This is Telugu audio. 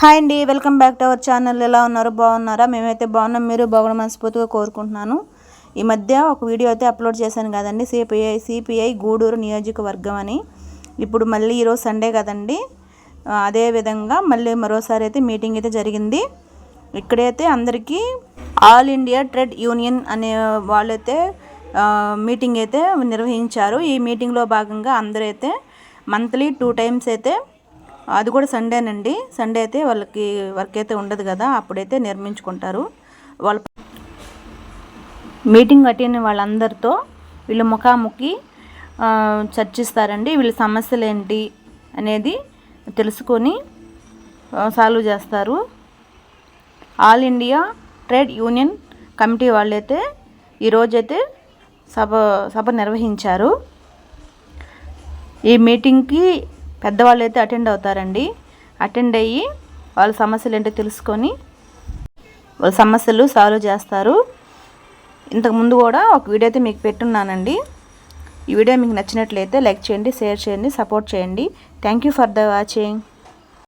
హాయ్ అండి welcome back to our channel. ఎలా ఉన్నారు? బాగున్నారా? మేమైతే బాగున్నాం. మీరు బాగున్న మనస్ఫూర్తిగా కోరుకుంటున్నాను. ఈ మధ్య ఒక వీడియో అయితే అప్లోడ్ చేశాను కదండి. సిపిఐ సిపిఐ గూడూరు నియోజకవర్గం అని. ఇప్పుడు మళ్ళీ ఈరోజు సండే కదండి. అదే విధంగా మళ్ళీ మరోసారి అయితే మీటింగ్ అయితే జరిగింది. ఇక్కడైతే అందరికీ ఆల్ ఇండియా ట్రేడ్ యూనియన్ అనే వాళ్ళైతే మీటింగ్ అయితే నిర్వహించారు. ఈ మీటింగ్లో భాగంగా అందరైతే మంత్లీ టూ టైమ్స్ అయితే అది కూడా సండేనండి. సండే అయితే వాళ్ళకి వర్క్ అయితే ఉండదు కదా అప్పుడైతే నిర్మించుకుంటారు. వాళ్ళ మీటింగ్ అటెండ్ వాళ్ళందరితో వీళ్ళు ముఖాముఖి చర్చిస్తారండి. వీళ్ళ సమస్యలు ఏంటి అనేది తెలుసుకొని సాల్వ్ చేస్తారు. All India trade union committee వాళ్ళైతే ఈరోజైతే సభ సభ నిర్వహించారు. ఈ మీటింగ్కి పెద్దవాళ్ళు అయితే అటెండ్ అవుతారండి. అటెండ్ అయ్యి వాళ్ళ సమస్యలు ఏంటో తెలుసుకొని వాళ్ళ సమస్యలు సాల్వ్ చేస్తారు. ఇంతకుముందు కూడా ఒక వీడియో అయితే మీకు పెట్టున్నానండి. ఈ వీడియో మీకు నచ్చినట్లయితే లైక్ చేయండి షేర్ చేయండి సపోర్ట్ చేయండి. Thank you for the watching